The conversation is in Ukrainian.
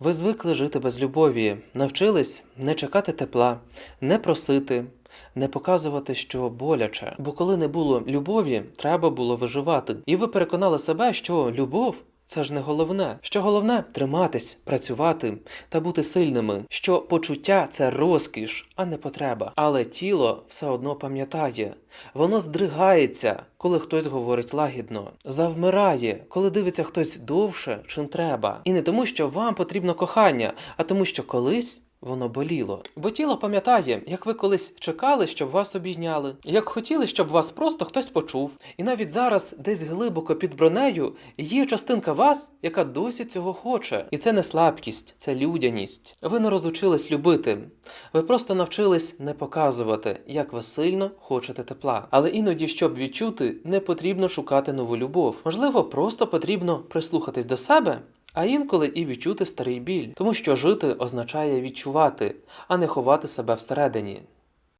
Ви звикли жити без любові, навчились не чекати тепла, не просити, не показувати, що боляче. Бо коли не було любові, треба було виживати. І ви переконали себе, що любов. Це ж не головне. Що головне триматись, працювати та бути сильними. Що почуття це розкіш, а не потреба. Але тіло все одно пам'ятає. Воно здригається, коли хтось говорить лагідно, завмирає, коли дивиться хтось довше, чим треба. І не тому, що вам потрібно кохання, а тому, що колись. Воно боліло. Бо тіло пам'ятає, як ви колись чекали, щоб вас обійняли, як хотіли, щоб вас просто хтось почув. І навіть зараз, десь глибоко під бронею, є частинка вас, яка досі цього хоче. І це не слабкість, це людяність. Ви не розучились любити. Ви просто навчились не показувати, як ви сильно хочете тепла. Але іноді, щоб відчути, не потрібно шукати нову любов. Можливо, просто потрібно прислухатись до себе. А інколи і відчути старий біль, тому що жити означає відчувати, а не ховати себе всередині.